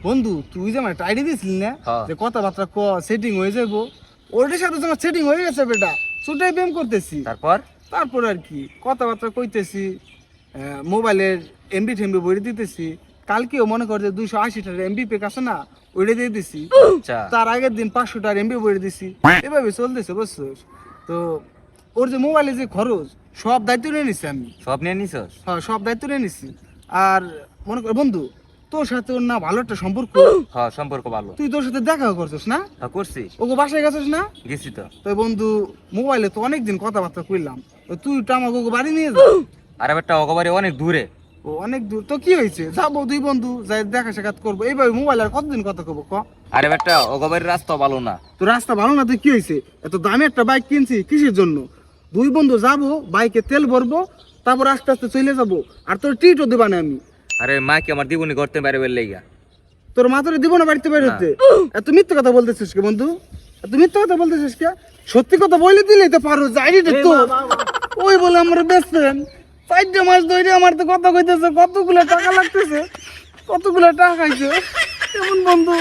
বন্ধু তুই যে আমার টাইডি দিছিলি না হ্যাঁ। যে কথাবার্তা ক সেটিং হয়ে যাব ওটার সাথে তোমার সেটিং হয়ে গেছে বেটা। ছোটাই প্রেম করতেছি। তারপর? তারপর আর কি কথাবার্তা কইতেছি আহ, মোবাইলের এমবি টেমবি বইরে দিতেছি। কালকেও মনে কর যে দুইশো আশি টাকার এমবি পেক আছে না ওইটা দিয়ে দিছি। আচ্ছা। তার আগের দিন পাঁচশো টাকার এমবি বইরে দিছি এভাবে চলতেছে বুঝছিস? তো ওর যে মোবাইলে যে খরচ সব দায়িত্ব নিয়ে নিছি আমি। সব নিয়ে নিছস? হ্যাঁ সব দায়িত্ব নিয়ে নিছি। আর মনে কর বন্ধু তোর সাথে ওর না ভালো একটা সম্পর্ক? হ্যাঁ সম্পর্ক ভালো। তুই তোর সাথে দেখা করছিস না? হ্যাঁ করছি। ওকে বাসায় গেছিস না? গেছি তো। তো বন্ধু মোবাইলে তো অনেকদিন কথাবার্তা কইলাম। তুই তো আমাকে ওকে বাড়ি নিয়ে যা। আর একটা অগবারে অনেক দূরে। ও অনেক দূর। তো কি হয়েছে? যাব দুই বন্ধু যাই দেখা সাক্ষাৎ করব। এইভাবে মোবাইল আর কতদিন কথা কব ক? আরে একটা অগবারের রাস্তা ভালো না। তো রাস্তা ভালো না তো কি হয়েছে? এত দামি একটা বাইক কিনছি কিসের জন্য? দুই বন্ধু যাব বাইকে তেল ভরবো তারপর আস্তে আস্তে চলে যাব। আর তোর টিটও দেবা না আমি। আরে মাকে আমার দিবনি করতে বাইরে বের লেগা। তোর মা দিব না বাড়িতে বের হতে এত মিথ্যে কথা বলতেছিস কি বন্ধু? এত মিথ্যে কথা বলতেছিস কি? সত্যি কথা বলে দিলেই তো পারো যাই রে তো। ওই বলে আমার বেস্ট ফ্রেন্ড চারটে মাস ধরে আমার তো কথা কইতেছে কতগুলো টাকা লাগতেছে কতগুলো টাকা খাইছে। কেমন বন্ধু?